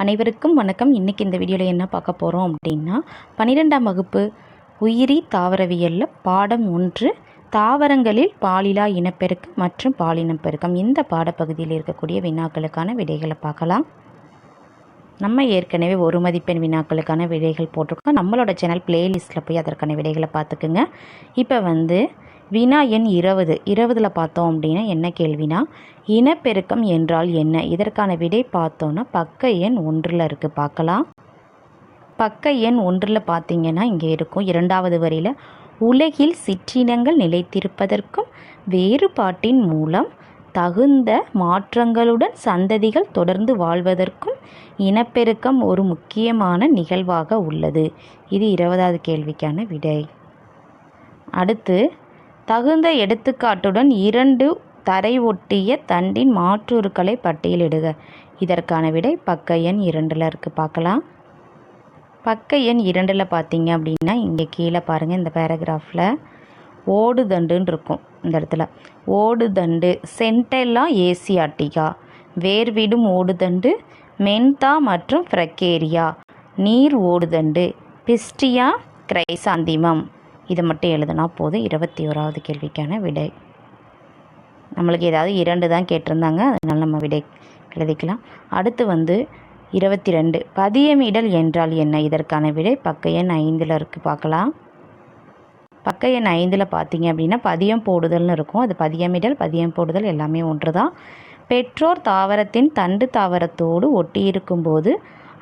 அனைவருக்கும் வணக்கம். இன்றைக்கி இந்த வீடியோவில் என்ன பார்க்க போகிறோம் அப்படின்னா பன்னிரெண்டாம் வகுப்பு உயிரி தாவரவியலில் பாடம் ஒன்று தாவரங்களில் பாலிலா இனப்பெருக்கம் மற்றும் பாலினம் பெருக்கம். இந்த பாடப்பகுதியில் இருக்கக்கூடிய வினாக்களுக்கான விடைகளை பார்க்கலாம். நம்ம ஏற்கனவே ஒரு மதிப்பெண் வினாக்களுக்கான விடைகள் போட்டிருக்கோம். நம்மளோட சேனல் பிளேலிஸ்ட்டில் போய் அதற்கான விடைகளை பார்த்துக்குங்க. இப்போ வந்து வினா எண் இருபது. இருபதில் பார்த்தோம் அப்படின்னா என்ன கேள்வினா இனப்பெருக்கம் என்றால் என்ன? இதற்கான விடை பார்த்தோன்னா பக்க எண் ஒன்றில் இருக்குது பார்க்கலாம். பக்க எண் ஒன்றில் பார்த்தீங்கன்னா இங்கே இருக்கும் இரண்டாவது வரியில் உலகில் சிற்றினங்கள் நிலைத்திருப்பதற்கும் வேறுபாட்டின் மூலம் தகுந்த மாற்றங்களுடன் சந்ததிகள் தொடர்ந்து வாழ்வதற்கும் இனப்பெருக்கம் ஒரு முக்கியமான நிகழ்வாக உள்ளது. இது இருபதாவது கேள்விக்கான விடை. அடுத்து தகுந்த எடுத்துக்காட்டுடன் இரண்டு தரை ஒட்டிய தண்டின் மாற்றுருக்களை பட்டியலிடுக. இதற்கான விடை பக்க எண் இரண்டில் இருக்குது பார்க்கலாம். பக்க எண் இரண்டில் பார்த்தீங்க அப்படின்னா இங்கே கீழே பாருங்கள் இந்த பேராகிராஃபில் ஓடுதண்டுன்னு இருக்கும் இந்த இடத்துல. ஓடுதண்டு சென்டெல்லா ஏசியாட்டிகா. வேர்விடும் ஓடுதண்டு மென்தா மற்றும் ஃப்ரக்கேரியா நீர் ஓடுதண்டு பிஸ்டியா கிரைசாந்திமம். இதை மட்டும் எழுதுனா போதும். இருபத்தி ஓராவது கேள்விக்கான விடை. நம்மளுக்கு ஏதாவது இரண்டு தான் கேட்டிருந்தாங்க. அதனால் நம்ம விடை எழுதிக்கலாம். அடுத்து வந்து இருபத்தி ரெண்டு. பதியமிடல் என்றால் என்ன? இதற்கான விடை பக்க எண் ஐந்தில் இருக்குது பார்க்கலாம். பக்க எண் ஐந்தில் பார்த்தீங்க அப்படின்னா பதியம் போடுதல்னு இருக்கும். அது பதியமிடல் பதியம் போடுதல் எல்லாமே ஒன்று தான் பெற்றோர் தாவரத்தின் தண்டு தாவரத்தோடு ஒட்டியிருக்கும்போது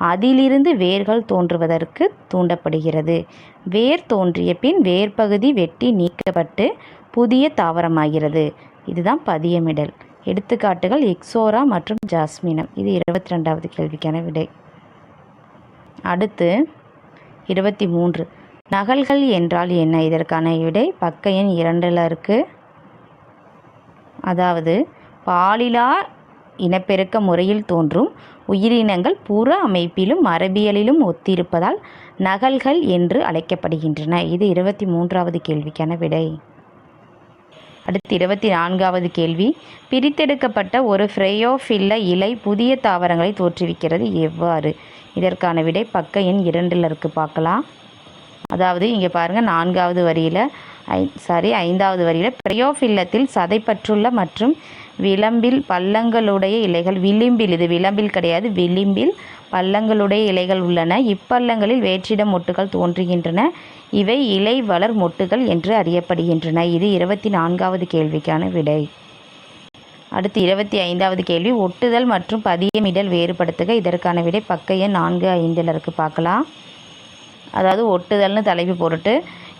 அதிலிருந்து வேர்கள் தோன்றுவதற்கு தூண்டப்படுகிறது. வேர் தோன்றிய பின் வேர்பகுதி வெட்டி நீக்கப்பட்டு புதிய தாவரமாகிறது. இதுதான் பதியமிடல். எடுத்துக்காட்டுகள் எக்ஸோரா மற்றும் ஜாஸ்மினம். இது இருபத்தி ரெண்டாவது கேள்விக்கான விடை. அடுத்து இருபத்தி மூன்று நகல்கள் என்றால் என்ன? இதற்கான விடை பக்க எண் இரண்டில் இருக்குது அதாவது பாலிலா இனப்பெருக்க முறையில் தோன்றும் உயிரினங்கள் புற அமைப்பிலும் மரபியலிலும் ஒத்திருப்பதால் நகல்கள் என்று அழைக்கப்படுகின்றன. இது இருபத்தி மூன்றாவது கேள்விக்கான விடை. அடுத்து இருபத்தி நான்காவது கேள்வி. பிரித்தெடுக்கப்பட்ட ஒரு ஃப்ரெயோஃபில்ல இலை புதிய தாவரங்களை தோற்றுவிக்கிறது எவ்வாறு? இதற்கான விடை பக்க எண் இரண்டில் இருக்குது பார்க்கலாம். அதாவது இங்கே பாருங்கள் நான்காவது வரியில் ஐ சாரி ஐந்தாவது வரியில் பிரயோஃபில்லத்தில் சதைப்பற்றுள்ள மற்றும் விளம்பில் பள்ளங்களுடைய இலைகள் விளிம்பில் இது விளம்பில் கிடையாது விளிம்பில் பள்ளங்களுடைய இலைகள் உள்ளன. இப்பள்ளங்களில் வேற்றிட மொட்டுகள் தோன்றுகின்றன. இவை இலை வளர் மொட்டுகள் என்று அறியப்படுகின்றன. இது இருபத்தி நான்காவது கேள்விக்கான விடை. அடுத்து இருபத்தி ஐந்தாவது கேள்வி. ஒட்டுதல் மற்றும் பதியமிடல் வேறுபடுத்துக. இதற்கான விடை பக்க எண் நான்கு ஐந்தில் இருக்குது பார்க்கலாம். அதாவது ஒட்டுதல்னு தலைப்பு போட்டுட்டு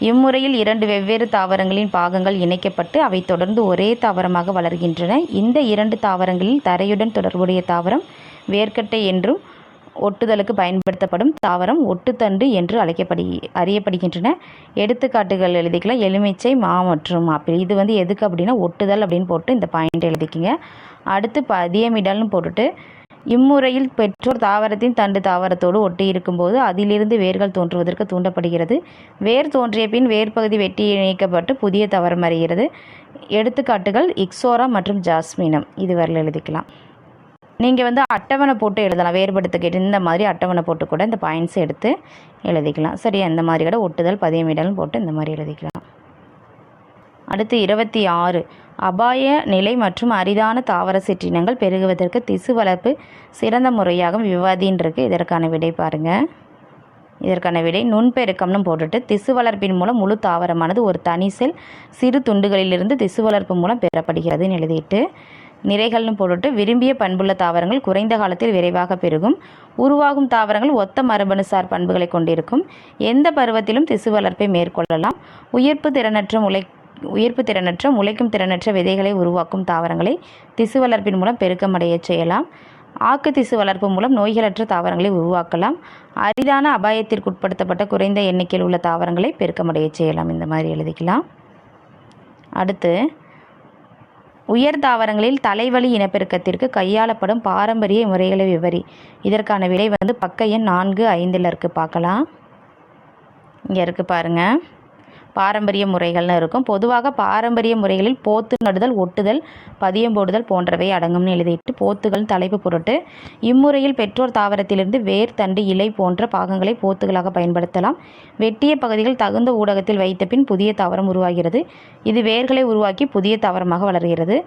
இம்முறையில் இரண்டு வெவ்வேறு தாவரங்களின் பாகங்கள் இணைக்கப்பட்டு அவை தொடர்ந்து ஒரே தாவரமாக வளர்கின்றன. இந்த இரண்டு தாவரங்களில் தரையுடன் தொடர்புடைய தாவரம் வேர்க்கட்டை என்றும் ஒட்டுதலுக்கு பயன்படுத்தப்படும் தாவரம் ஒட்டுத்தண்டு என்று அழைக்கப்படு அறியப்படுகின்றன. எடுத்துக்காட்டுகள் எழுதிக்கலாம். எலுமிச்சை மா மற்றும் ஆப்பிள். இது வந்து எதுக்கு அப்படின்னா ஒட்டுதல் அப்படின்னு போட்டு இந்த பாயிண்ட் எழுதிக்கிங்க. அடுத்து பதியமிடல்னு போட்டுட்டு இம்முறையில் பெற்றோர் தாவரத்தின் தண்டு தாவரத்தோடு ஒட்டி இருக்கும்போது அதிலிருந்து வேர்கள் தோன்றுவதற்கு தூண்டப்படுகிறது. வேர் தோன்றிய பின் வேர்பகுதி வெட்டி இணைக்கப்பட்டு புதிய தாவரம் அறிகிறது எடுத்துக்காட்டுகள் இக்ஸோரா மற்றும் ஜாஸ்மினம். இது எழுதிக்கலாம். நீங்கள் வந்து அட்டவணை போட்டு எழுதலாம். வேறுபடுத்த கேட்டு இந்த மாதிரி அட்டவணை போட்டு கூட இந்த பாயிண்ட்ஸ் எடுத்து எழுதிக்கலாம். சரியா இந்த மாதிரி கூட ஒட்டுதல் பதியமிடல் போட்டு இந்த மாதிரி எழுதிக்கலாம். அடுத்து இருபத்தி ஆறு. அபாய நிலை மற்றும் அரிதான தாவர சிற்றினங்கள் பெருகுவதற்கு திசு வளர்ப்பு சிறந்த முறையாகும் விவாதின்றிருக்கு. இதற்கான விடை பாருங்கள் இதற்கான விடை நுண்பெருக்கம்னு போட்டுட்டு திசு வளர்ப்பின் மூலம் முழு தாவரமானது ஒரு தனி செல் சிறு துண்டுகளிலிருந்து திசு வளர்ப்பு மூலம் பெறப்படுகிறதுன்னு எழுதிட்டு நிறைகள்னு போட்டுட்டு விரும்பிய பண்புள்ள தாவரங்கள் குறைந்த காலத்தில் விரைவாக பெருகும். உருவாகும் தாவரங்கள் ஒத்த மரபணுசார் பண்புகளை கொண்டிருக்கும். எந்த பருவத்திலும் திசு வளர்ப்பை மேற்கொள்ளலாம். உயிர்ப்பு திறனற்ற முளை உயிர்ப்பு திறனற்ற முளைக்கும் திறனற்ற விதைகளை உருவாக்கும் தாவரங்களை திசு வளர்ப்பின் மூலம் பெருக்கமடைய செய்யலாம். ஆக்கு திசு வளர்ப்பு மூலம் நோய்களற்ற தாவரங்களை உருவாக்கலாம். அரிதான அபாயத்திற்கு உட்படுத்தப்பட்ட குறைந்த எண்ணிக்கையில் உள்ள தாவரங்களை பெருக்கமடைய செய்யலாம். இந்த மாதிரி எழுதிக்கலாம். அடுத்து உயர் தாவரங்களில் தலைவலி இனப்பெருக்கத்திற்கு கையாளப்படும் பாரம்பரிய முறைகளை விவரி. இதற்கான விலை வந்து பக்க எண் நான்கு ஐந்தில் இருக்குது பார்க்கலாம். இங்கே இருக்குது பாருங்கள் பாரம்பரிய முறைகள்னு இருக்கும். பொதுவாக பாரம்பரிய முறைகளில் போத்து நடுதல் ஒட்டுதல் பதியம் போடுதல் போன்றவை அடங்கும்னு எழுதிட்டு போத்துகள் தலைப்பு பொருட்டு இம்முறையில் பெற்றோர் தாவரத்திலிருந்து வேர் தண்டு இலை போன்ற பாகங்களை போத்துகளாக பயன்படுத்தலாம். வெட்டிய பகுதிகள் தகுந்த ஊடகத்தில் வைத்த பின் புதிய தாவரம் உருவாகிறது. இது வேர்களை உருவாக்கி புதிய தாவரமாக வளர்கிறது.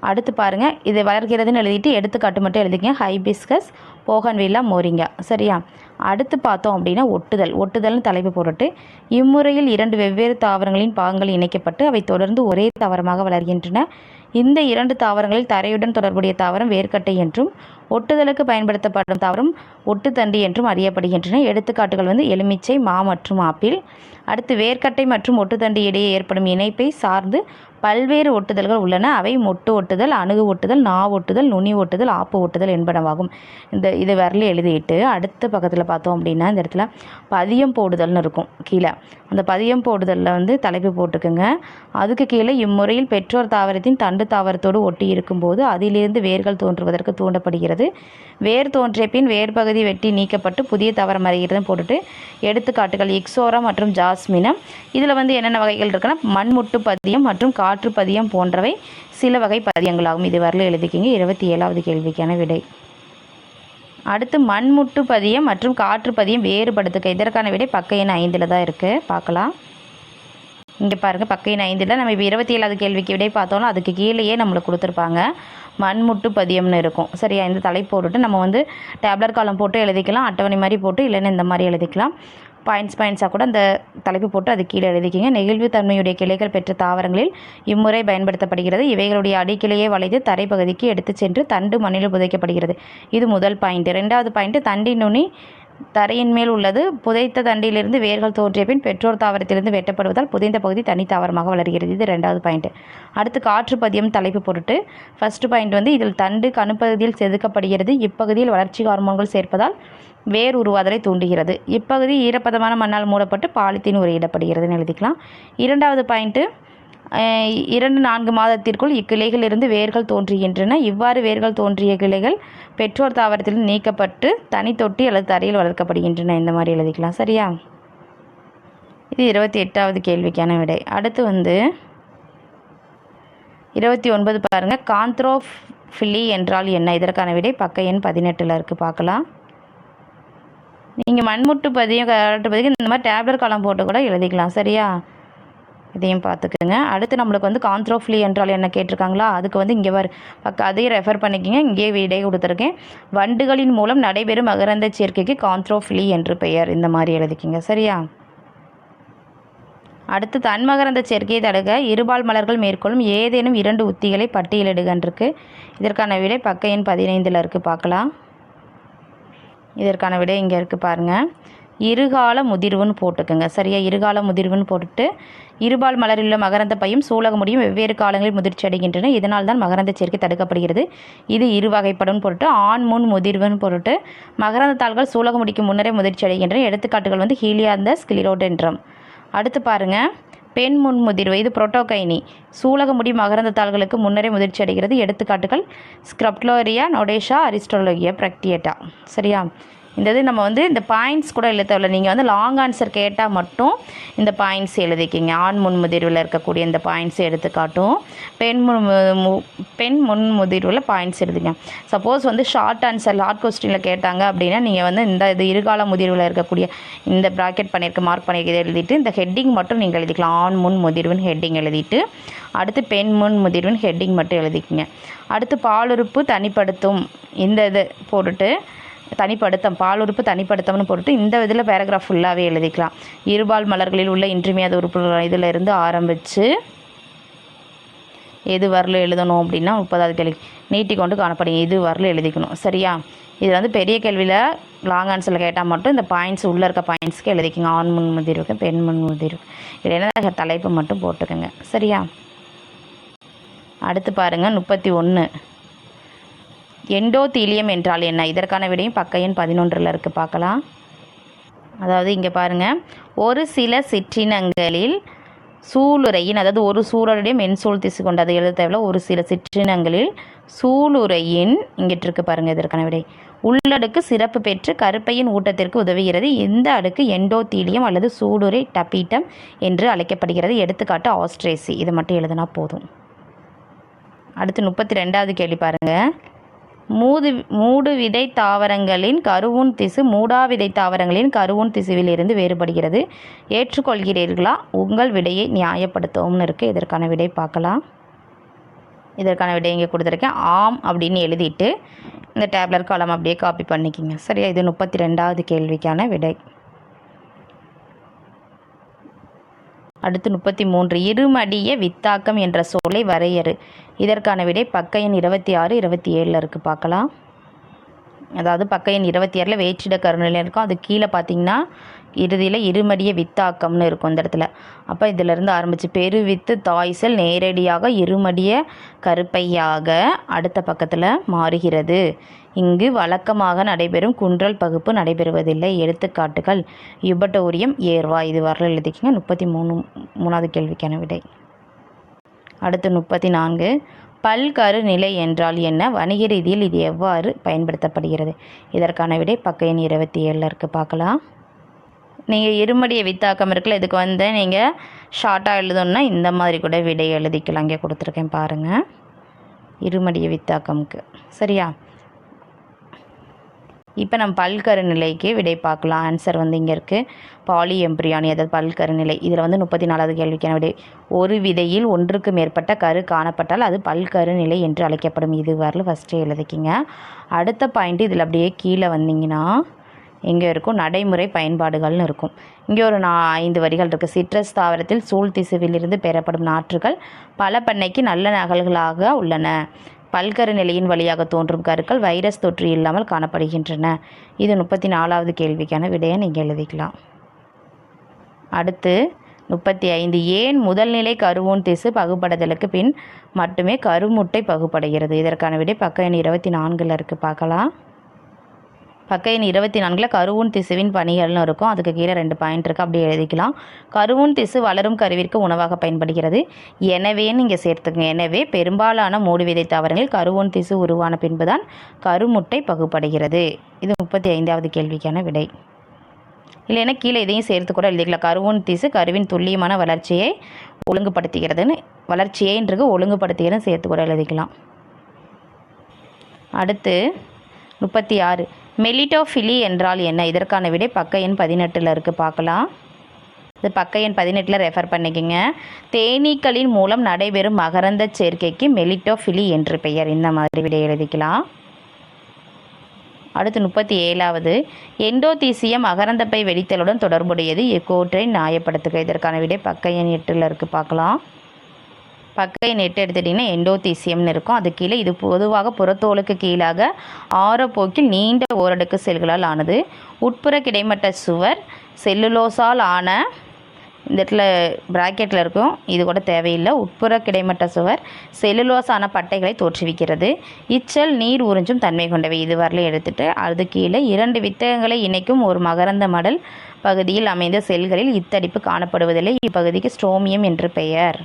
அடுத்து பாருங்கள் இது வளர்கிறதுன்னு எழுதிட்டு எடுத்துக்காட்டு மட்டும் எழுதிக்கங்க. Hibiscus bougainvillea moringa. சரியா? அடுத்து பார்த்தோம் அப்படின்னா ஒட்டுதல். ஒட்டுதல்னு தலைப்பு போட்டுட்டு இம்முறையில் இரண்டு வெவ்வேறு தாவரங்களின் பாகங்கள் இணைக்கப்பட்டு அவை தொடர்ந்து ஒரே தாவரமாக வளர்கின்றன. இந்த இரண்டு தாவரங்களில் தரையுடன் தொடர்புடைய தாவரம் வேர்க்கட்டை என்றும் ஒட்டுதலுக்கு பயன்படுத்தப்படும் தாவரம் ஒட்டுத்தண்டு என்றும் அறியப்படுகின்றன. எடுத்துக்காட்டுகள் வந்து எலுமிச்சை மா மற்றும் ஆப்பிள். அடுத்து வேர்க்கட்டை மற்றும் ஒட்டுத்தண்டு இடையே ஏற்படும் இணைப்பை சார்ந்து பல்வேறு ஒட்டுதல்கள் உள்ளன. அவை மொட்டு ஒட்டுதல் அணுகு ஒட்டுதல் நா ஒட்டுதல் நுனி ஒட்டுதல் ஆப்பு ஒட்டுதல் என்பனவாகும். இந்த இதை வரல எழுதிட்டு அடுத்த பக்கத்தில் பார்த்தோம் அப்படின்னா இந்த இடத்துல பதியம் போடுதல்னு இருக்கும் கீழே. அந்த பதியம் போடுதலில் வந்து தலைப்பு போட்டுக்குங்க அதுக்கு கீழே இம்முறையில் பெற்றோர் தாவரத்தின் தண்டு தாவரத்தோடு ஒட்டி இருக்கும்போது அதிலிருந்து வேர்கள் தோன்றுவதற்கு தூண்டப்படுகிறது. வேர் தோன்றிய பின் வேர் பகுதி வெட்டி நீக்கப்பட்டு புதிய தாவரம் அறிகிறதுன்னு போட்டுட்டு எடுத்துக்காட்டுகள் இக்ஸோரா மற்றும் ஜாஸ்மினம் இதில் வந்து என்னென்ன வகைகள் இருக்குன்னா மண்முட்டு பதியம் மற்றும் கா பதியம் போன்றவை சில வகை பதியங்களாகும். இது வரல எழுதிக்கிங்க. இருபத்தி ஏழாவது கேள்விக்கான விடை. அடுத்து மண்முட்டு பதியம் மற்றும் காற்று பதியம் வேறுபடுத்துக்க இதற்கான விடை பக்க எண் ஐந்தில் தான் இருக்குது பார்க்கலாம். இங்கே பாருங்கள் பக்க எண் ஐந்தில். நம்ம இப்போ இருபத்தி ஏழாவது கேள்விக்கு விடை பார்த்தோம்னா அதுக்கு கீழேயே நம்மளுக்கு கொடுத்துருப்பாங்க. மண்முட்டு பதியம்னு இருக்கும். சரியா இந்த தலை போட்டுட்டு நம்ம வந்து டேப்லர் காலம் போட்டு எழுதிக்கலாம். அட்டவணை மாதிரி போட்டு இல்லைன்னா இந்த மாதிரி எழுதிக்கலாம். பாயிண்ட்ஸ் பாயிண்ட்ஸாக கூட அந்த தலைப்பு போட்டு அது கீழே எழுதிக்கிங்க. நெகிழ்வு தன்மையுடைய கிளைகள் பெற்ற தாவரங்களில் இம்முறை பயன்படுத்தப்படுகிறது. இவைகளுடைய அடிக்கிளையை வளைத்து தரைப்பகுதிக்கு எடுத்து சென்று தண்டு மண்ணில் புதைக்கப்படுகிறது. இது முதல் பாயிண்ட் ரெண்டாவது பாயிண்ட்டு தண்டின் நுனி தரையின் மேல் உள்ளது. புதைத்த தண்டிலிருந்து வேர்கள் தோன்றிய பின் பெற்றோர் தாவரத்திலிருந்து வெட்டப்படுவதால் புதைந்த பகுதி தனி தாவரமாக வளர்கிறது. இது ரெண்டாவது பாயிண்ட் அடுத்து காற்று பதியம் தலைப்பு பொருட்டு. ஃபர்ஸ்ட் பாயிண்ட் வந்து இதில் தண்டு கணுப்பகுதியில் செதுக்கப்படுகிறது. இப்பகுதியில் வளர்ச்சி ஹார்மோன்கள் சேர்ப்பதால் வேர் உருவாதலை தூண்டுகிறது. இப்பகுதி ஈரப்பதமான மண்ணால் மூடப்பட்டு பாலித்தீன் உரையிடப்படுகிறதுன்னு எழுதிக்கலாம். இரண்டாவது பாயிண்ட்டு இரண்டு நான்கு மாதத்திற்குள் இக்கிளைகளிலிருந்து வேர்கள் தோன்றுகின்றன. இவ்வாறு வேர்கள் தோன்றிய கிளைகள் பெற்றோர் தாவரத்தில் நீக்கப்பட்டு தனி தொட்டி அல்லது தரையில் வளர்க்கப்படுகின்றன. இந்த மாதிரி எழுதிக்கலாம். சரியா? இது இருபத்தி எட்டாவது கேள்விக்கான விடை. அடுத்து வந்து இருபத்தி ஒன்பது பாருங்கள் காந்த்ரோஃபிலி என்றால் என்ன? இதற்கான விடை பக்க எண் பதினெட்டில் இருக்குது பார்க்கலாம். நீங்கள் மண்முட்டு பதியம் கரட்டு பதிக்கு இந்த மாதிரி டேப்லெட் காலம் போட்டு கூட எழுதிக்கலாம். சரியா? இதையும் பார்த்துக்குங்க. அடுத்து நம்மளுக்கு வந்து காந்த்ரோஃபிலி என்றால் என்ன கேட்டிருக்காங்களா? அதுக்கு வந்து இங்கே வர பக்க அதையும் ரெஃபர் பண்ணிக்கிங்க. இங்கேயே விடை கொடுத்துருக்கேன். வண்டுகளின் மூலம் நடைபெறும் மகரந்த சேர்க்கைக்கு காந்த்ரோஃபிலி என்று பெயர். இந்த மாதிரி எழுதிக்கிங்க. சரியா? அடுத்து தன்மகரந்த சேர்க்கையை தடுக்க இருபால் மலர்கள் மேற்கொள்ளும் ஏதேனும் இரண்டு உத்திகளை பட்டியலிடுகன்றிருக்கு. இதற்கான விடை பக்க எண் பதினைந்தில் இருக்குது பார்க்கலாம். இதற்கான விடை இங்கே இருக்குது பாருங்கள் இருகால முதிர்வுன்னு போட்டுக்கோங்க. சரியா? இருகால முதிர்வுன்னு போட்டுட்டு இருபால் மலரில் மகரந்த பையும் சூலக முடியும் வெவ்வேறு காலங்களில் முதிர்ச்சி அடைகின்றன. இதனால் தான் மகரந்த சேர்க்கை தடுக்கப்படுகிறது. இது இரு வகைப்படும் பொருட்டு ஆண் முன் முதிர்வுன்னு பொருட்டு மகரந்த தாள்கள் சூலக முடிக்கு முன்னரே முதிர்ச்சி அடைகின்றன. எடுத்துக்காட்டுகள் வந்து ஹீலியாந்த ஸ்கிலிரோடென்ட்ரம் அடுத்து பாருங்க. பெண் முன் முதிர்வு இது புரோட்டோகைனி. சூலக முடி மகரந்த தாள்களுக்கு முன்னரே முதிர்ச்சி அடைகிறது. எடுத்துக்காட்டுகள் ஸ்க்ரப்ட்லோரியா நொடேஷா அரிஸ்டோலோகியா பிரக்டியேட்டா. சரியா? இந்த இது நம்ம வந்து இந்த பாயிண்ட்ஸ் கூட எழுத தேவையில்ல. நீங்கள் வந்து லாங் ஆன்சர் கேட்டால் மட்டும் இந்த பாயிண்ட்ஸ் எழுதிக்கிங்க. ஆண் முன்முதிர்வில் இருக்கக்கூடிய இந்த பாயிண்ட்ஸ் எடுத்துக்காட்டும். பெண் முன் மு- மு- பெண் முன் முதிர்வில் பாயிண்ட்ஸ் எழுதிங்க. சப்போஸ் வந்து ஷார்ட் ஆன்சர் லார்ட் கொஸ்டினில் கேட்டாங்க அப்படின்னா நீங்கள் வந்து இந்த இது இருகால முதிர்வில் இருக்கக்கூடிய இந்த ப்ராக்கெட் பண்ணியிருக்க மார்க் பண்ணியிருக்க எழுதிட்டு இந்த ஹெட்டிங் மட்டும் நீங்கள் எழுதிக்கலாம். ஆண் முன் முதிர்வுன்னு ஹெட்டிங் எழுதிட்டு அடுத்து பெண் முன் முதிர்வுன்னு ஹெட்டிங் மட்டும் எழுதிக்கிங்க. அடுத்து பாலுறுப்பு தனிப்படுத்தும் இந்த இது போட்டுட்டு தனிப்படுத்தம் பாலுறுப்பு தனிப்படுத்தம்னு போட்டு இந்த இதில் பேராகிராஃப் ஃபுல்லாகவே எழுதிக்கலாம். இருபால் மலர்களில் உள்ள இன்றிமையாத உறுப்புகள் இதில் இருந்து ஆரம்பித்து எது வரல எழுதணும் அப்படின்னா முப்பதாவது கேள்வி. நீட்டி கொண்டு காணப்படும் எது வரல எழுதிக்கணும். சரியா? இது வந்து பெரிய கேள்வியில் லாங் ஆன்சரில் கேட்டால் மட்டும் இந்த பாயிண்ட்ஸ் உள்ளே இருக்க பாயிண்ட்ஸ்க்கு எழுதிக்கோங்க. ஆண் முன் முதிர்வுக்கு பெண் முன் முதிர்வு. இது என்ன தலைப்பு மட்டும் போட்டுக்கோங்க. சரியா? அடுத்து பாருங்கள் முப்பத்தி ஒன்று எண்டோதீலியம் என்றால் என்ன? இதற்கான விடையும் பக்க எண் பதினொன்றில் இருக்குது பார்க்கலாம். அதாவது இங்கே பாருங்கள் ஒரு சில சிற்றினங்களில் சூளுரையின் அதாவது ஒரு சூழலுடைய மென்சூல் திசு கொண்டது எழுத தேவையில்ல. ஒரு சில சிற்றினங்களில் சூளுரையின் இங்கிட்டு இருக்கு பாருங்கள் இதற்கான விடை. உள்ளடுக்கு சிறப்பு பெற்று கருப்பையின் ஊட்டத்திற்கு உதவுகிறது. இந்த அடுக்கு எண்டோத்தீலியம் அல்லது சூளுரை டபீட்டம் என்று அழைக்கப்படுகிறது. எடுத்துக்காட்டு ஆஸ்ட்ரேசி. இது மட்டும் எழுதினா போதும். அடுத்து முப்பத்தி ரெண்டாவது கேள்வி பாருங்கள் மூது மூடு விதை தாவரங்களின் கருவூன் திசு மூடாவிதை தாவரங்களின் கருவூன் திசுவிலிருந்து வேறுபடுகிறது. ஏற்றுக்கொள்கிறீர்களா? உங்கள் விடையை நியாயப்படுத்தவும்னு இருக்குது இதற்கான விடை பார்க்கலாம். இதற்கான விடை இங்கே கொடுத்துருக்கேன். ஆம் அப்படின்னு எழுதிட்டு இந்த டேப்லர் காலம் அப்படியே காப்பி பண்ணிக்கிங்க. சரியா? இது முப்பத்தி ரெண்டாவது கேள்விக்கான விடை. அடுத்து முப்பத்தி மூன்று. இருமடிய வித்தாக்கம் என்ற சொல்லை வரையறு. இதற்கான விடை பக்க எண் இருபத்தி ஆறு இருபத்தி ஏழில் இருக்குது பார்க்கலாம். அதாவது பக்க எண் இருபத்தி ஆறில் வேற்றிட கருநிலை இருக்கும். அது கீழே பார்த்தீங்கன்னா இறுதியில் இருமடிய வித்தாக்கம்னு இருக்கும் இந்த இடத்துல. அப்போ இதிலிருந்து ஆரம்பித்து பெருவித்து தாய்சல் நேரடியாக இருமடிய கருப்பையாக அடுத்த பக்கத்தில் மாறுகிறது. இங்கு வழக்கமாக நடைபெறும் குன்றல் பகுப்பு நடைபெறுவதில்லை. எடுத்துக்காட்டுகள் யுபட்டோரியம் ஏர்வா இது வரல எழுதிக்கிங்க. முப்பத்தி மூணு மூணாவது கேள்விக்கான விடை. அடுத்து முப்பத்தி நான்கு பல்கரு நிலை என்றால் என்ன? வணிக ரீதியில் இது எவ்வாறு பயன்படுத்தப்படுகிறது? இதற்கான விடை பக்க எண் இருபத்தி ஏழில் இருக்குது பார்க்கலாம். நீங்கள் இருமடியை வித்தாக்கம் இருக்குல்ல இதுக்கு வந்து நீங்கள் ஷார்ட்டாக எழுதணுன்னா இந்த மாதிரி கூட விடை எழுதிக்கலாம். இங்கே கொடுத்துருக்கேன் பாருங்கள் இருமடிய வித்தாக்கம்க்கு. சரியா? இப்போ நம்ம பல்கரு நிலைக்கு விடை பார்க்கலாம். ஆன்சர் வந்து இங்கே இருக்குது பாலி எம்பிரியாணி அதாவது பல்கரு நிலை இதில் வந்து முப்பத்தி நாலாவது கேள்விக்கான விடை. ஒரு விதையில் ஒன்றுக்கு மேற்பட்ட கரு காணப்பட்டால் அது பல்கரு நிலை என்று அழைக்கப்படும். இது வரல ஃபஸ்ட்டு எழுதிக்கிங்க. அடுத்த பாயிண்ட் இதில் அப்படியே கீழே வந்தீங்கன்னா இங்கே இருக்கும் நடைமுறை பயன்பாடுகள்னு இருக்கும். இங்கே ஒரு நா ஐந்து வரிகள் இருக்குது சிட்ரஸ் தாவரத்தில் சூழ் திசுவிலிருந்து பெறப்படும் நாற்றுகள் பல பண்ணைக்கு நல்ல நகல்களாக உள்ளன. பல்கரு நிலையின் வழியாக தோன்றும் கருக்கள் வைரஸ் தொற்று இல்லாமல் காணப்படுகின்றன. இது முப்பத்தி நாலாவது கேள்விக்கான விடையை நீங்கள் எழுதிக்கலாம். அடுத்து முப்பத்தி ஐந்து ஏன் முதல்நிலை கருவூன் திசு பகுபடுதலுக்கு பின் மட்டுமே கருமுட்டை பகுப்படுகிறது? இதற்கான விடை பக்க எண் இருபத்தி நான்கில் இருக்குது பார்க்கலாம். பக்கையின் இருபத்தி நான்கில் கருவூன் திசுவின் பணிகள்னு இருக்கும். அதுக்கு கீழே ரெண்டு பாயிண்ட் இருக்குது அப்படி எழுதிக்கலாம். கருவூன் திசு வளரும் கருவிற்கு உணவாக பயன்படுகிறது. எனவேன்னு இங்கே சேர்த்துக்கங்க. எனவே பெரும்பாலான மூடு விதை தாவரங்களில் கருவூன் திசு உருவான பின்புதான் கருமுட்டை பகுப்படுகிறது. இது முப்பத்தி ஐந்தாவது கேள்விக்கான விடை. இல்லைன்னா கீழே இதையும் சேர்த்து கூட எழுதிக்கலாம். கருவூன் திசு கருவின் துல்லியமான வளர்ச்சியை ஒழுங்குபடுத்துகிறதுன்னு வளர்ச்சியைன்றது ஒழுங்குபடுத்துகிறதுன்னு சேர்த்து கூட எழுதிக்கலாம். அடுத்து முப்பத்தி ஆறு. மெலிட்டோஃபிலி என்றால் என்ன? இதற்கான விடை பக்க எண் பதினெட்டில் இருக்குது பார்க்கலாம். இது பக்க எண் பதினெட்டில் ரெஃபர் பண்ணிக்கோங்க. தேனீக்களின் மூலம் நடைபெறும் மகரந்த சேர்க்கைக்கு மெலிட்டோஃபிலி என்று பெயர். இந்த மாதிரி விடை எழுதிக்கலாம். அடுத்து முப்பத்தி ஏழாவது. எண்டோதீசியம் அகரந்தப்பை வெடித்தலுடன் தொடர்புடையது. இக்கோற்றை நியாயப்படுத்துக. இதற்கான விடை பக்க எண் எட்டில் இருக்குது பார்க்கலாம். பக்கை நெட்டு எடுத்துட்டிங்கன்னா எண்டோதீசியம்னு இருக்கும். அது கீழே இது பொதுவாக புறத்தோலுக்கு கீழாக ஆரப்போக்கில் நீண்ட ஓரடுக்கு செல்களால் ஆனது. உட்புற கிடைமட்ட சுவர் செல்லுலோஸால் ஆன இந்த இடத்துல ப்ராக்கெட்டில் இருக்கும். இது கூட தேவையில்லை. உட்புற கிடைமட்ட சுவர் செல்லுலோஸான பட்டைகளை தோற்றுவிக்கிறது. இச்சல் நீர் உறிஞ்சும் தன்மை கொண்டவை. இது வரல எடுத்துட்டு அது கீழே இரண்டு வித்தகங்களை இணைக்கும் ஒரு மகரந்த மடல் பகுதியில் அமைந்த செல்களில் இத்தடிப்பு காணப்படுவதில்லை. இப்பகுதிக்கு ஸ்ட்ரோமியம் என்று பெயர்.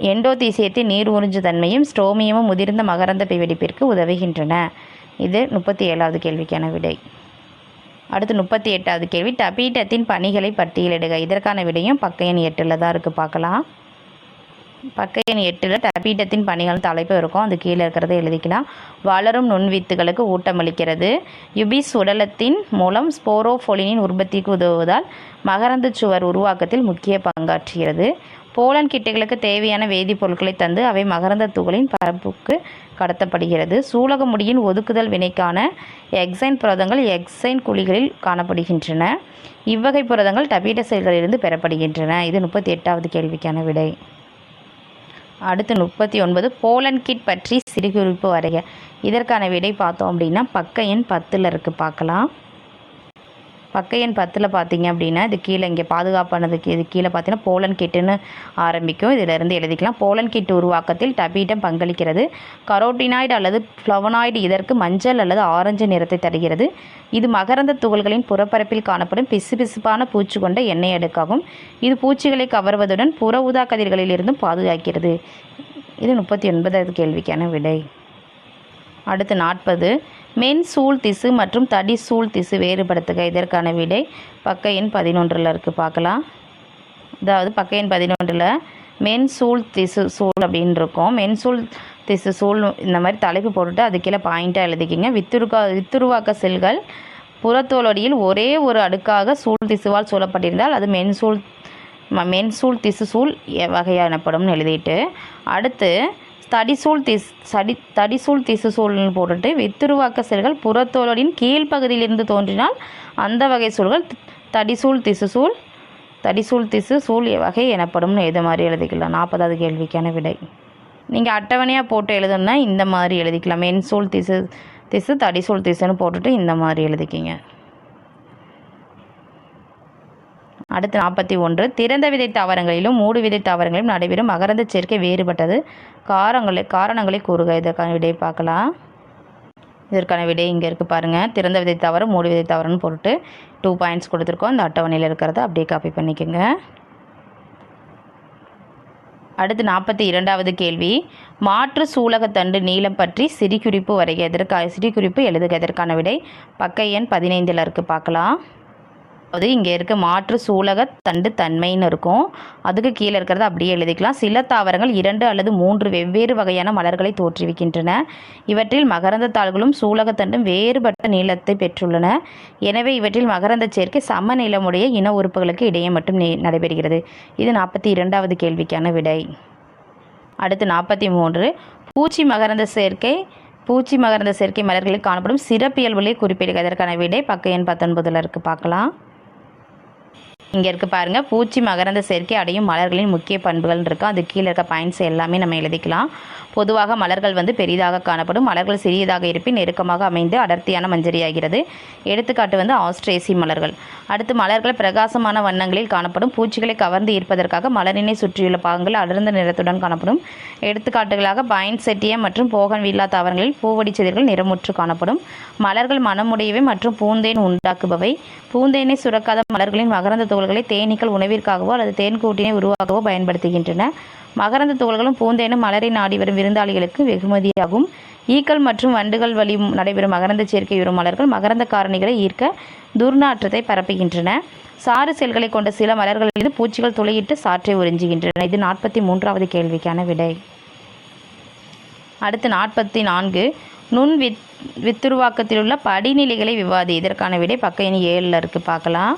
எண்டோதீசியத்தின் நீர் உறிஞ்சு தன்மையும் ஸ்ட்ரோமியமும் முதிர்ந்த மகரந்த வெடிப்பிற்கு உதவுகின்றன. இது முப்பத்தி ஏழாவது கேள்விக்கான விடை. அடுத்து முப்பத்தி எட்டாவது கேள்வி டபீட்டத்தின் பணிகளை பட்டியலிடுக. இதற்கான விடையும் பக்க எண் எட்டில் தான் இருக்குது பார்க்கலாம். பக்க எண் எட்டில் டபீட்டத்தின் பணிகள் தலைப்பு இருக்கும். அது கீழே இருக்கிறத எழுதிக்கலாம். வளரும் நுண்வித்துகளுக்கு ஊட்டமளிக்கிறது. யுபிஸ் உடலத்தின் மூலம் ஸ்போரோஃபோலினின் உற்பத்திக்கு உதவுவதால் மகரந்த சுவர் உருவாக்கத்தில் முக்கிய பங்காற்றுகிறது. போலன் கிட்டைகளுக்கு தேவையான வேதிப்பொருட்களை தந்து அவை மகரந்த துகளின் பரப்புக்கு கடத்தப்படுகிறது. சூலக முடியின் ஒதுக்குதல் வினைக்கான எக்ஸைன் புரதங்கள் எக்ஸைன் குழிகளில் காணப்படுகின்றன. இவ்வகை புரதங்கள் டபீட்ட செல்களிலிருந்து பெறப்படுகின்றன. இது முப்பத்தி எட்டாவது கேள்விக்கான விடை. அடுத்து முப்பத்தி ஒன்பது போலன் கிட் பற்றி சிறுகுறிப்பு வரைக. இதற்கான விடை பார்த்தோம் அப்படின்னா பக்க எண் பத்தில் இருக்குது பார்க்கலாம். பக்க எண் பத்தில் பார்த்தீங்க அப்படின்னா இது கீழே இங்கே பாதுகாப்பானதுக்கு இது கீழே பார்த்தீங்கன்னா போலன் கிட்டுன்னு ஆரம்பிக்கும். இதிலிருந்து எழுதிக்கலாம். போலன் கிட் உருவாக்கத்தில் டபீட்டம் பங்களிக்கிறது. கரோட்டினாய்டு அல்லது ஃப்ளவனாய்டு இதற்கு மஞ்சள் அல்லது ஆரஞ்சு நிறத்தை தருகிறது. இது மகரந்த துகள்களின் புறப்பரப்பில் காணப்படும் பிசுபிசுப்பான பூச்சி கொண்ட எண்ணெய் அடுக்காகும். இது பூச்சிகளை கவர்வதுடன் புற ஊதா கதிர்களிலிருந்தும் பாதுகாக்கிறது. இது முப்பத்தி ஒன்பதாவது கேள்விக்கான விடை. அடுத்து நாற்பது. மென் சூழ் திசு மற்றும் தடி சூழ் திசு வேறுபடுத்துக. இதற்கான விடை பக்க எண் பதினொன்றில் இருக்குது பார்க்கலாம். அதாவது பக்க எண் பதினொன்றில் மென் சூழ் திசு சூழ் அப்படின்னு இருக்கும். மென் சூழ் திசு சூழ் இந்த மாதிரி தலைப்பு போட்டுட்டு அது கீழே பாயிண்ட்டாக எழுதிக்கிங்க. வித்துருக்கா வித்துருவாக்க செல்கள் புறத்தோலடியில் ஒரே ஒரு அடுக்காக சூழ் திசுவால் சூழப்பட்டிருந்தால் அது மென்சூழ் ம- மென்சூழ் திசு சூழ் எ- வகையானப்படும்னு எழுதிட்டு அடுத்து தடிசூல் திஸ் சடி தடிசூல் திசுசூல்னு போட்டுட்டு வித்துருவாக்க செல்கள் புறத்தோலடின் கீழ்ப்பகுதியிலிருந்து தோன்றினால் அந்த வகை சூழ்கள் தடிசூல் திசுசூல் திசு சூழ் திசு சூழ் வகை எனப்படும்னு எது மாதிரி எழுதிக்கலாம். நாற்பதாவது கேள்விக்கான விடை. நீங்கள் அட்டவணையாக போட்டு எழுதணும்னா இந்த மாதிரி எழுதிக்கலாம். மென்சூல் திசு திசு தடிசூல் திசுன்னு போட்டுட்டு இந்த மாதிரி எழுதிக்கிங்க. அடுத்து நாற்பத்தி ஒன்று. திறந்த விதை தாவரங்களிலும் மூடு விதை தாவரங்களிலும் நடைபெறும் மகரந்த சேர்க்கை வேறுபட்டது. காரங்களை காரணங்களை கூறுக. இதற்கான விடை பார்க்கலாம். இதற்கான விடை இங்கே இருக்குது பாருங்கள் திறந்த விதை தாவரம் மூடு விதை தவறுன்னு பொருட்டு டூ பாயிண்ட்ஸ் கொடுத்துருக்கோம். அந்த அட்டவணையில் இருக்கிறத அப்படியே காப்பி பண்ணிக்கோங்க. அடுத்து நாற்பத்தி இரண்டாவது கேள்வி. மாற்று சூலகத்தண்டு நீளம் பற்றி சிறிகுறிப்பு வரைக. சிறு குறிப்பு எழுதுக. எதற்கான விடை பக்க எண் பதினைந்தில் இருக்குது பார்க்கலாம். அதாவது இங்கே இருக்க மாற்று சூலக தண்டு தன்மைன்னு இருக்கும். அதுக்கு கீழே இருக்கிறத அப்படியே எழுதிக்கலாம். சில தாவரங்கள் இரண்டு அல்லது மூன்று வெவ்வேறு வகையான மலர்களை தோற்றுவிக்கின்றன. இவற்றில் மகரந்த தாள்களும் சூலகத்தண்டும் வேறுபட்ட நீளத்தை பெற்றுள்ளன. எனவே இவற்றில் மகரந்த சேர்க்கை சம நிலமுடைய இன உறுப்புகளுக்கு இடையே மட்டும் நே- நடைபெறுகிறது. இது நாற்பத்தி இரண்டாவது கேள்விக்கான விடை. அடுத்து நாற்பத்தி மூன்று. பூச்சி மகரந்த சேர்க்கை பூச்சி மகரந்த சேர்க்கை மலர்களில் காணப்படும் சிறப்பியல்புகளை குறிப்பிடுக அதற்கான விடை பக்க எண் பத்தொன்பதில் இருக்குது பார்க்கலாம். இங்கே இருக்குது பாருங்கள் பூச்சி மகரந்த சேர்க்கை அடையும் மலர்களின் முக்கிய பண்புகள் இருக்கும் அது கீழே இருக்க பாயிண்ட்ஸ் எல்லாமே நம்ம எழுதிக்கலாம். பொதுவாக மலர்கள் வந்து பெரிதாக காணப்படும். மலர்கள் சிறியதாக இருப்பின் நெருக்கமாக அமைந்து அடர்த்தியான மஞ்சரியாகிறது. எடுத்துக்காட்டு வந்து ஆஸ்ட்ரேசி மலர்கள். அடுத்து மலர்கள் பிரகாசமான வண்ணங்களில் காணப்படும். பூச்சிகளை கவர்ந்து ஈர்ப்பதற்காக மலரினை சுற்றியுள்ள பாகங்கள் அடர்ந்த நிறத்துடன் காணப்படும். எடுத்துக்காட்டுகளாக பைன் செட்டிய மற்றும் போகன் வில்லா தாவரங்களில் பூவடி செதிர்கள் நிறமுற்று காணப்படும். மலர்கள் மனமுடையவை மற்றும் பூந்தேன் உண்டாக்குபவை. பூந்தேனை சுரக்காத மலர்களின் மகரந்த தோள்களை தேனீக்கள் உணவிற்காகவோ அல்லது தேன்கூட்டினை உருவாகவோ பயன்படுத்துகின்றன. மகரந்த துகள்களும் பூந்தேனும் மலரை நாடி வரும் விருந்தாளிகளுக்கு வெகுமதியாகும். ஈக்கள் மற்றும் வண்டுகள் வழி நடைபெறும் மகரந்த சேர்க்கை வரும் மலர்கள் மகரந்த காரணிகளை ஈர்க்க துர்நாற்றத்தை பரப்புகின்றன. சாறு செல்களை கொண்ட சில மலர்களிலிருந்து பூச்சிகள் துளையிட்டு சாற்றை உறிஞ்சுகின்றன. இது நாற்பத்தி மூன்றாவது கேள்விக்கான விடை. அடுத்து நாற்பத்தி நான்கு. நுண் வித் வித்துருவாக்கத்தில் உள்ள படிநிலைகளை விவாதி இதற்கான விடை பக்க எண் ஏழில் இருக்குது பார்க்கலாம்.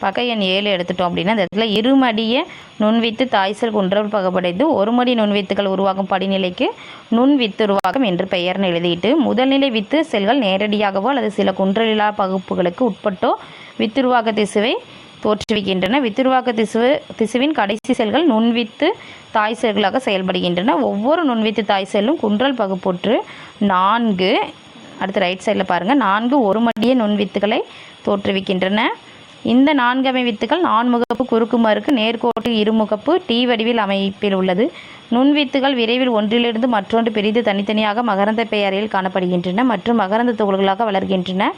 பக்க எண் ஏழு எடுத்துட்டோம் அப்படின்னா அந்த இடத்துல இருமடிய நுண்வித்து தாய்சல் குன்றல் பகப்படைந்து ஒருமடி நுண்வித்துகள் உருவாகும் படிநிலைக்கு நுண்வித்துருவாக்கம் என்று பெயர்னு எழுதிட்டு முதல்நிலை வித்து செல்கள் நேரடியாகவோ அல்லது சில குன்றலிலா பகுப்புகளுக்கு உட்பட்டோ வித்துருவாக்க திசுவை தோற்றுவிக்கின்றன. வித்துருவாக்க திசுவு திசுவின் கடைசி செல்கள் நுண்வித்து தாய் செல்களாக செயல்படுகின்றன. ஒவ்வொரு நுண்வித்து தாய் செல்லும் குன்றல் பகுப்புற்று நான்கு அடுத்து ரைட் சைடில் பாருங்கள் நான்கு ஒரு மடிய நுண்வித்துகளை தோற்றுவிக்கின்றன. இந்த நான்கமை வித்துகள் நான்முகப்பு குறுக்குமாறுக்கு நேர்கோட்டு இருமுகப்பு டி வடிவில் அமைப்பில் உள்ளது. நுண்வித்துகள் விரைவில் ஒன்றிலிருந்து மற்றொன்று பிரிந்து தனித்தனியாக மகரந்த பெயரில் காணப்படுகின்றன மற்றும் மகரந்த துகள்களாக வளர்கின்றன.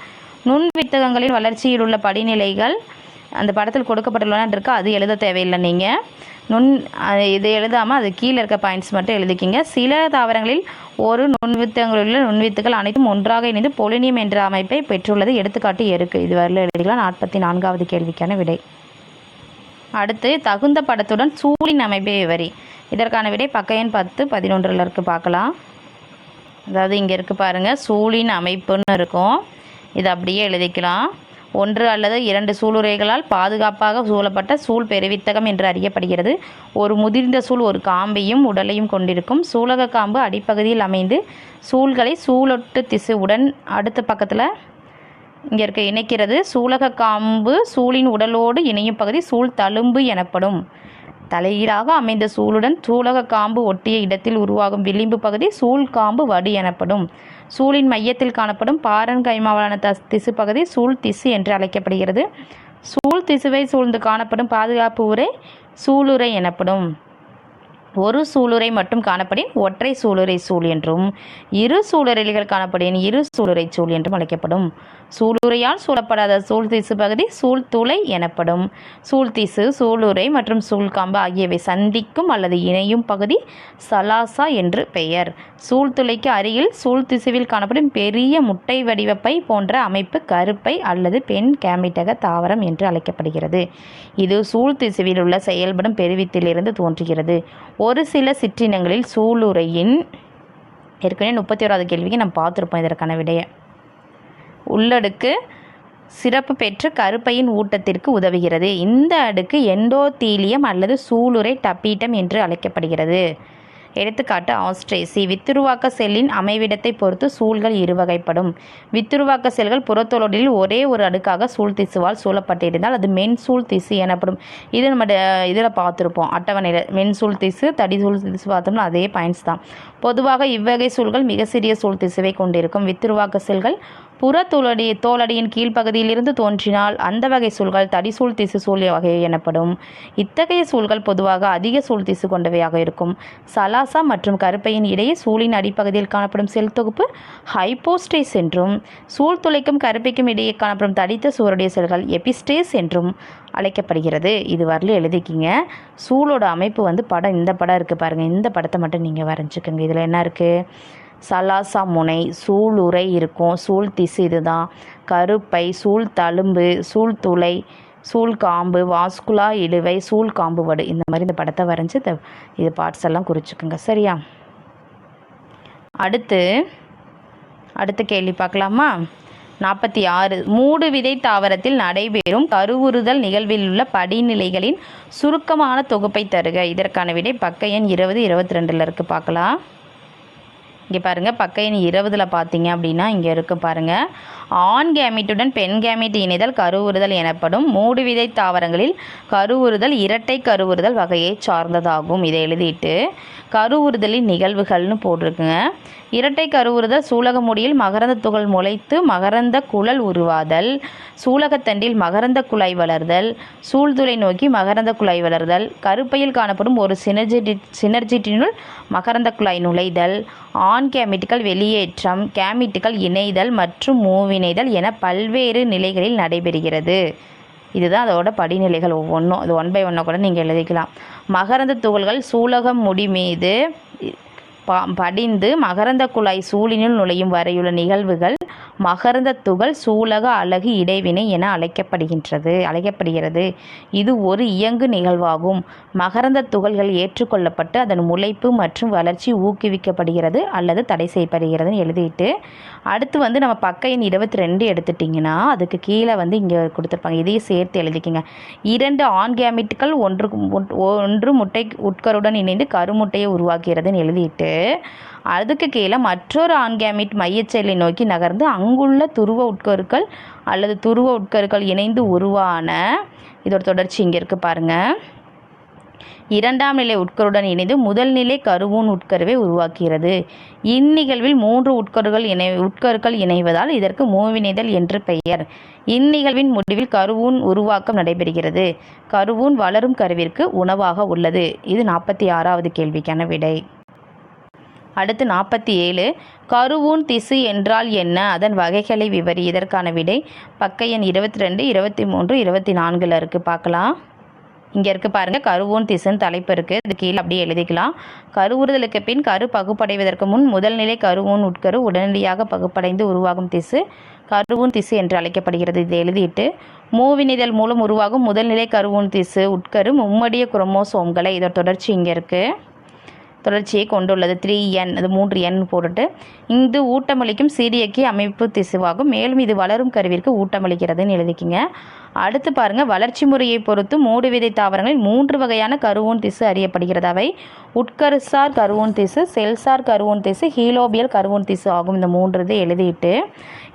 நுண்வித்தகங்களின் வளர்ச்சியில் உள்ள படிநிலைகள் அந்த படத்தில் கொடுக்கப்பட்டுள்ளன இருக்கு அது எழுத தேவையில்லை நீங்கள் நுண் அது இது எழுதாமல் அது கீழே இருக்க பாயிண்ட்ஸ் மட்டும் எழுதிக்கிங்க. சில தாவரங்களில் ஒரு நுண்வித்தகங்களில் உள்ள நுண்வித்துகள் அனைத்தும் ஒன்றாக இணைந்து பொலினியம் என்ற அமைப்பை பெற்றுள்ளது. எடுத்துக்காட்டு எருக்கு இதுவரையில் எழுதிக்கலாம். நாற்பத்தி நான்காவது கேள்விக்கான விடை. அடுத்து தகுந்த படத்துடன் சூழின் அமைப்பை விவரி. இதற்கான விடை பக்கையன் பத்து பதினொன்றில் இருக்குது பார்க்கலாம். அதாவது இங்கே இருக்குது பாருங்கள் சூழின் அமைப்புன்னு இருக்கும். இது அப்படியே எழுதிக்கலாம். ஒன்று அல்லது இரண்டு சூளுரைகளால் பாதுகாப்பாக சூழப்பட்ட சூழ் பெருவித்தகம் என்று அறியப்படுகிறது. ஒரு முதிர்ந்த சூழ் ஒரு காம்பையும் உடலையும் கொண்டிருக்கும். சூலக காம்பு அடிப்பகுதியில் அமைந்து சூழ்களை சூழொட்டு திசுவுடன் அடுத்த பக்கத்தில் இங்கே இருக்க இணைக்கிறது. சூலக காம்பு சூழின் உடலோடு இணையும் பகுதி சூழ் தழும்பு எனப்படும். தலையீடாக அமைந்த சூளுடன் சூலக காம்பு ஒட்டிய இடத்தில் உருவாகும் விளிம்பு பகுதி சூழ் காம்பு வடி எனப்படும். சூழின் மையத்தில் காணப்படும் பாரன் கைமாவலான தஸ் திசு பகுதி சூழ் திசு என்று அழைக்கப்படுகிறது. சூழ் திசுவை சூழ்ந்து காணப்படும் பாதுகாப்பு உரை சூளுரை எனப்படும். ஒரு சூளுரை மட்டும் காணப்படின் ஒற்றை சூளுரை சூழ் என்றும் இரு சூளுரைகள் காணப்படின் இரு சூளுரை சூழ் என்றும் அழைக்கப்படும். சூளுரையால் சூழப்படாத சூழ்திசு பகுதி சூழ்துளை எனப்படும். சூழ்திசு சூளுரை மற்றும் சூழ்காம்பு ஆகியவை சந்திக்கும் அல்லது இணையும் பகுதி சலாசா என்று பெயர். சூழ்துளைக்கு அருகில் சூழ்திசுவில் காணப்படும் பெரிய முட்டை வடிவப்பை போன்ற அமைப்பு கருப்பை அல்லது பெண் கேமிட்டக தாவரம் என்று அழைக்கப்படுகிறது. இது சூழ்திசுவில் உள்ள செயல்படும் பெருவித்திலிருந்து தோன்றுகிறது. ஒரு சில சிற்றினங்களில் சூளுரையின் ஏற்கனவே முப்பத்தி ஓராவது கேள்விக்கு நம்ம பார்த்துருப்போம் இதற்கான விடையை உள்ளடுக்கு சிறப்பு பெற்று கருப்பையின் ஊட்டத்திற்கு உதவுகிறது. இந்த அடுக்கு எண்டோத்தீலியம் அல்லது சூளுரை டப்பீட்டம் என்று அழைக்கப்படுகிறது. எடுத்துக்காட்டு ஆஸ்ட்ரேசி. வித்துருவாக்க செல்லின் அமைவிடத்தை பொறுத்து சூழ்கள் இருவகைப்படும். வித்துருவாக்க செல்கள் புறத்தோலோடில் ஒரே ஒரு அடுக்காக சூழ் திசுவால் சூழப்பட்டிருந்தால் அது மென் சூழ் திசு எனப்படும். இது நம்ம இதில் பார்த்துருப்போம். அட்டவணையில் மென் சூழ் திசு தடி சூழ் திசு பார்த்தோம்னா அதே பாயிண்ட்ஸ் தான். பொதுவாக இவ்வகை சூழ்கள் மிக சிறிய சூழ் திசுவை கொண்டிருக்கும். வித்துருவாக்க செல்கள் புற புறத்தோலடி தோலடியின் கீழ்ப்பகுதியிலிருந்து தோன்றினால் அந்த வகை சூழ்கள் தடிசூழ் திசு சூழ் வகை எனப்படும். இத்தகைய சூழ்கள் பொதுவாக அதிக சூழ் திசு கொண்டவையாக இருக்கும். சலாசா மற்றும் கருப்பையின் இடையே சூழின் அடிப்பகுதியில் காணப்படும் செல் தொகுப்பு ஹைப்போஸ்டேஸ் என்றும் சூழ் துளைக்கும் கருப்பைக்கும் இடையே காணப்படும் தடித்த சூருடைய செல்கள் எபிஸ்டேஸ் என்றும் அழைக்கப்படுகிறது. இது வரலையும் எழுதிக்கிங்க. சூளோட அமைப்பு வந்து படம் இந்த படம் இருக்குது பாருங்கள் இந்த படத்தை மட்டும் நீங்கள் வரைஞ்சிக்கோங்க. இதில் என்ன இருக்குது சலாசா முனை சூளுரை இருக்கும். சூழ் திசு இதுதான். கருப்பை சூழ் தழும்பு சூழ் துளை சூழ் காம்பு வாஸ்குலா இழுவை சூழ் காம்பு வடு. இந்த மாதிரி இந்த படத்தை வரைஞ்சி இந்த இது பார்ட்ஸ் எல்லாம் குறிச்சுக்குங்க. சரியா? அடுத்து அடுத்த கேள்வி பார்க்கலாமா? நாற்பத்தி ஆறு. மூடு விதை தாவரத்தில் நடைபெறும் கருவுறுதல் நிகழ்வில் உள்ள படிநிலைகளின் சுருக்கமான தொகுப்பை தருக. இதற்கான விடை பக்க எண் இருபது இருபத்தி ரெண்டில் இருக்குது பார்க்கலாம். இங்கே பாருங்கள் பக்க எண் இருபதில் பார்த்தீங்க அப்படின்னா இங்கே இருக்கு பாருங்கள் ஆண் கேமிட்டுடன் பெண் கேமிட் இணைதல் கருவுறுதல் எனப்படும் மூடு விதை தாவரங்களில் கருவுறுதல் இரட்டை கருவுறுதல் வகையை சார்ந்ததாகும். இதை எழுதிட்டு கருவுறுதலின் நிகழ்வுகள்னு போட்டிருக்குங்க. இரட்டை கருவுறுதல் சூலக முடியில் மகரந்த துகள் முளைத்து மகரந்த குழல் உருவாதல். சூலகத்தண்டில் மகரந்த குழாய் வளர்தல். சூழ்துளை நோக்கி மகரந்த குழாய் வளர்தல். கருப்பையில் காணப்படும் ஒரு சினர்ஜிட்டி சினர்ஜிட்டினுள் மகரந்த குழாய் நுழைதல். ஆண் கேமிட்டுகள் வெளியேற்றம் கேமிட்டுகள் இணைதல் மற்றும் மூவிணைதல் என பல்வேறு நிலைகளில் நடைபெறுகிறது. இதுதான் அதோட படிநிலைகள் ஒவ்வொன்றும் அது ஒன் பை ஒன்னாக கூட நீங்கள் எழுதிக்கலாம். மகரந்த துகள்கள் சூலகம் முடி மீது ப படிந்து மகரந்த குழாய் சூழினுள் நுழையும் வரையுள்ள நிகழ்வுகள் மகரந்த துகள் சூலக அழகு இடைவினை என அழைக்கப்படுகின்றது அழைக்கப்படுகிறது. இது ஒரு இயங்கு நிகழ்வாகும். மகரந்த துகள்கள் ஏற்றுக்கொள்ளப்பட்டு அதன் முளைப்பு மற்றும் வளர்ச்சி ஊக்குவிக்கப்படுகிறது அல்லது தடை செய்யப்படுகிறதுன்னு எழுதிட்டு அடுத்து வந்து நம்ம பக்க எண் இருபத்தி ரெண்டு எடுத்துட்டிங்கன்னா அதுக்கு கீழே வந்து இங்கே கொடுத்துருப்பாங்க. இதையும் சேர்த்து எழுதிக்கிங்க. இரண்டு ஆண் கேமிட்டுகள் ஒன்று ஒன்று முட்டை உட்கருடன் இணைந்து கருமுட்டையை உருவாக்குகிறதுன்னு எழுதிட்டு அதுக்கு கீழே மற்றொரு ஆண்கேமிட் மையச்செல்லை நோக்கி நகர்ந்து அங்குள்ள துருவ உட்கருக்கள் அல்லது துருவ உட்கருக்கள் இணைந்து உருவான இதோட தொடர்ச்சி இங்கே இருக்குது பாருங்கள் இரண்டாம் நிலை உட்கருடன் இணைந்து முதல் நிலை கருவூன் உட்கருவை உருவாக்குகிறது. இந்நிகழ்வில் மூன்று உட்கருகள் இணை உட்கருக்கள் இணைவதால் இதற்கு மூவிணைதல் என்று பெயர். இந்நிகழ்வின் முடிவில் கருவூன் உருவாக்கம் நடைபெறுகிறது. கருவூன் வளரும் கருவிற்கு உணவாக உள்ளது. இது நாற்பத்தி ஆறாவது கேள்விக்கான விடை. அடுத்து நாற்பத்தி ஏழு கருவூன் திசு என்றால் என்ன? அதன் வகைகளை விவரி. இதற்கான விடை பக்க எண் இருபத்தி ரெண்டு இருபத்தி மூன்று இருபத்தி நான்கில் இருக்குது பார்க்கலாம். இங்கே இருக்குது பாருங்கள் கருவூன் திசுன்னு தலைப்பு இருக்குது இது கீழே அப்படியே எழுதிக்கலாம். கருவுறுதலுக்கு பின் கரு பகுப்படைவதற்கு முன் முதல் நிலை கருவூன் உட்கரு உடனடியாக பகுப்படைந்து உருவாகும் திசு கருவூன் திசு என்று அழைக்கப்படுகிறது. இதை எழுதிட்டு மூவினிதழ் மூலம் உருவாகும் முதல்நிலை கருவூன் திசு உட்கரு மும்மடிய குரோமோசோம்களை. இதோட தொடர்ச்சி இங்கே இருக்குது தொடர்ச்சியை கொண்டுள்ளது. த்ரீ என் அது மூன்று என் போட்டுட்டு இது ஊட்டமளிக்கும் சீரியக்கி அமைப்பு திசுவாகும். மேலும் இது வளரும் கருவிற்கு ஊட்டமளிக்கிறதுன்னு எழுதிக்கிங்க. அடுத்து பாருங்க வளர்ச்சி முறையை பொறுத்து மூடு விதை தாவரங்களில் மூன்று வகையான கருவூன் திசு அறியப்படுகிறது. அவை உட்கருசார் கருவூன் திசு செல்சார் கருவூன் திசு ஹீலோபியல் கருவூன் திசு ஆகும். இந்த மூன்று இதை எழுதிட்டு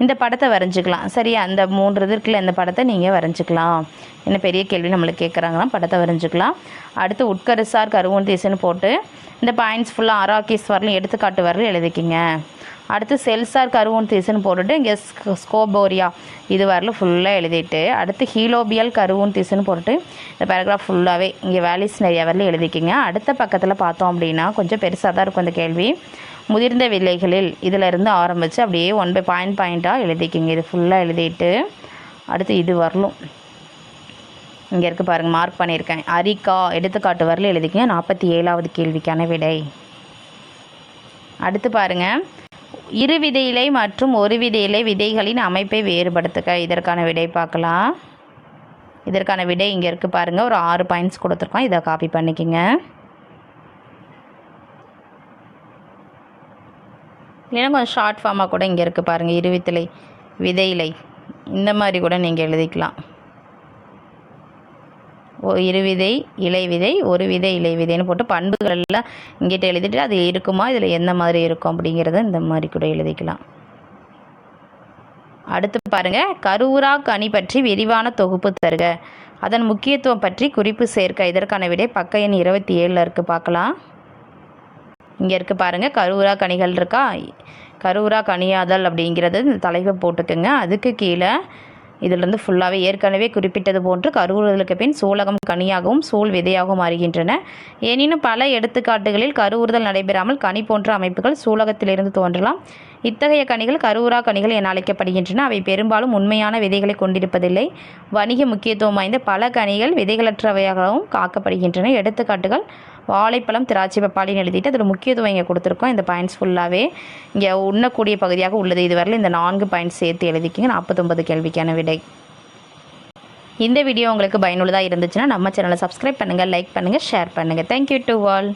இந்த படத்தை வரைஞ்சிக்கலாம். சரியா? அந்த மூன்று இது இருக்குல்ல இந்த படத்தை நீங்கள் வரைஞ்சிக்கலாம். என்ன பெரிய கேள்வி நம்மளுக்கு கேட்குறாங்களாம் படத்தை வரைஞ்சிக்கலாம். அடுத்து உட்கரிசார் கருவூன் திசுன்னு போட்டு இந்த பாயிண்ட்ஸ் ஃபுல்லாக அராக்கிஸ் வரலும் எடுத்துக்காட்டு வரலும் எழுதிக்கிங்க. அடுத்து செல்சார் கருவூன் திசுன்னு போட்டுட்டு இங்கே ஸ்கோபோரியா இது வரலும் ஃபுல்லாக எழுதிட்டு அடுத்து ஹீலோபியல் கருவூன் திசுன்னு போட்டுட்டு இந்த பேராகிராஃப் ஃபுல்லாகவே இங்கே வேலிஸ் நிறையா வரலும் எழுதிக்கிங்க. அடுத்த பக்கத்தில் பார்த்தோம் அப்படின்னா கொஞ்சம் பெருசாக தான் இருக்கும் இந்த கேள்வி. முதிர்ந்த விலைகளில் இதில் இருந்து ஆரம்பித்து அப்படியே ஒன் பை பாயிண்ட் பாயிண்ட்டாக எழுதிக்கிங்க. இது ஃபுல்லாக எழுதிட்டு அடுத்து இது வரலும். இங்கே இருக்குது பாருங்கள் மார்க் பண்ணியிருக்கேன். அரிக்கா எடுத்துக்காட்டு வரல எழுதிக்கங்க. நாற்பத்தி ஏழாவது கேள்விக்கான விடை. அடுத்து பாருங்கள் இரு விதையிலை இலை மற்றும் ஒரு விதையிலை இலை விதைகளின் அமைப்பை வேறுபடுத்துக. இதற்கான விடை பார்க்கலாம். இதற்கான விடை இங்கே இருக்குது பாருங்கள் ஒரு ஆறு பாயிண்ட்ஸ் கொடுத்துருக்கோம். இதை காப்பி பண்ணிக்கோங்க. இல்லைன்னா கொஞ்சம் ஷார்ட் ஃபார்மாக கூட இங்கே இருக்குது பாருங்கள் இருவித்திலை விதை இலை இந்த மாதிரி கூட நீங்கள் எழுதிக்கலாம். இரு விதை இலை விதை ஒரு விதை இலை விதைன்னு போட்டு பண்புகள் எல்லாம் இங்கிட்ட எழுதிட்டு அது இருக்குமா இதில் எந்த மாதிரி இருக்கும் அப்படிங்கிறத இந்த மாதிரி கூட எழுதிக்கலாம். அடுத்து பாருங்க கருவுரா கனி பற்றி விரிவான தொகுப்பு தருக. அதன் முக்கியத்துவம் பற்றி குறிப்பு சேர்க்க. இதற்கான விடை பக்க எண் இருபத்தி ஏழில் இருக்குது பார்க்கலாம். இங்கே இருக்குது பாருங்கள் கருவுரா கனிகள் இருக்கா? கருவுரா கனியாதல் அப்படிங்கிறது இந்த தலைப்பை போட்டுக்கோங்க. அதுக்கு கீழே இதிலிருந்து ஃபுல்லாகவே ஏற்கனவே குறிப்பிட்டது போன்று கருவுறுதலுக்கு பின் சூலகம் கனியாகவும் சூழ் விதையாகவும் மாறுகின்றன. எனினும் பல எடுத்துக்காட்டுகளில் கருவுறுதல் நடைபெறாமல் கனி போன்ற அமைப்புகள் சூலகத்திலிருந்து தோன்றலாம். இத்தகைய கனிகள் கருவுரா கனிகள் என அழைக்கப்படுகின்றன. அவை பெரும்பாலும் உண்மையான விதைகளை கொண்டிருப்பதில்லை. வணிக முக்கியத்துவம் வாய்ந்த பல கனிகள் விதைகளற்றவையாகவும் காக்கப்படுகின்றன. எடுத்துக்காட்டுகள் வாழைப்பழம் திராட்சை பப்பாளின்னு எழுதிட்டு அதில் முக்கியத்துவம் இங்கே கொடுத்துருக்கோம். இந்த பாயிண்ட்ஸ் ஃபுல்லாகவே இங்கே உண்ணக்கூடிய பகுதியாக உள்ளது. இதுவரையில் இந்த நான்கு பாயிண்ட்ஸ் சேர்த்து எழுதிக்கிங்க. நாற்பத்தொம்பது கேள்விக்கான விடை. இந்த வீடியோ உங்களுக்கு பயனுள்ளதாக இருந்துச்சுன்னா நம்ம சேனலை சப்ஸ்கிரைப் பண்ணுங்கள் லைக் பண்ணுங்கள் ஷேர் பண்ணுங்கள் தேங்க்யூ டு ஆல்